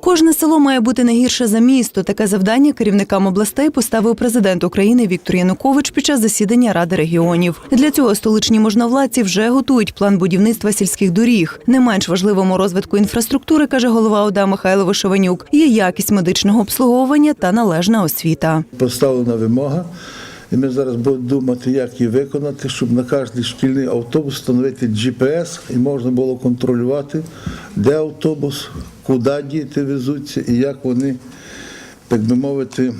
Кожне село має бути не гірше за місто. Таке завдання керівникам областей поставив президент України Віктор Янукович під час засідання Ради регіонів. Для цього столичні можновладці вже готують план будівництва сільських доріг. Не менш важливому розвитку інфраструктури, каже голова ОДА Михайло Вишеванюк, є якість медичного обслуговування та належна освіта. Поставлена вимога, і ми зараз будемо думати, як її виконати, щоб на кожний шкільний автобус встановити GPS і можна було контролювати, де автобус, куди діти везуться і як вони, так би мовити,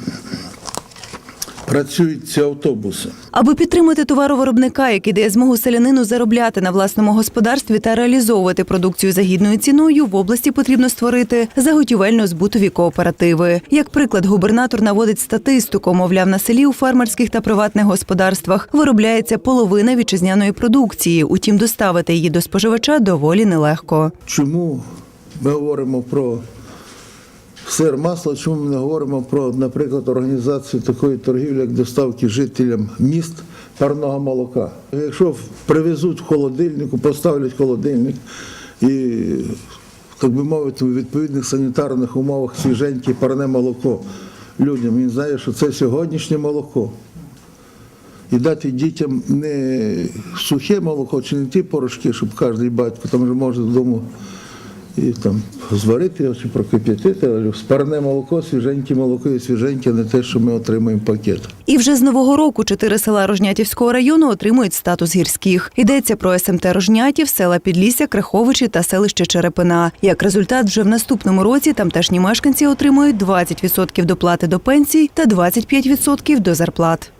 працюють ці автобуси. Аби підтримати товаровиробника, який дає змогу селянину заробляти на власному господарстві та реалізовувати продукцію за гідною ціною, в області потрібно створити заготівельно-збутові кооперативи. Як приклад, губернатор наводить статистику, мовляв, на селі у фермерських та приватних господарствах виробляється половина вітчизняної продукції. Утім, доставити її до споживача доволі нелегко. Чому ми говоримо про сир масло, чому ми не говоримо про, наприклад, організацію такої торгівлі, як доставки жителям міст парного молока? Якщо привезуть в холодильнику, поставлять холодильник і, так би мовити, у відповідних санітарних умовах свіженьке парне молоко людям, він знає, що це сьогоднішнє молоко. І дати дітям не сухе молоко чи не ті порошки, щоб кожен батько там вже може додому і там зварити чи прокип'ятити, а спарне молоко, свіженьке молоко і свіженьке, не те, що ми отримуємо пакет. І вже з нового року чотири села Рожнятівського району отримують статус гірських. Йдеться про СМТ Рожнятів, села Підлісся, Криховичі та селище Черепина. Як результат, вже в наступному році тамтешні мешканці отримують 20% доплати до пенсій та 25% до зарплат.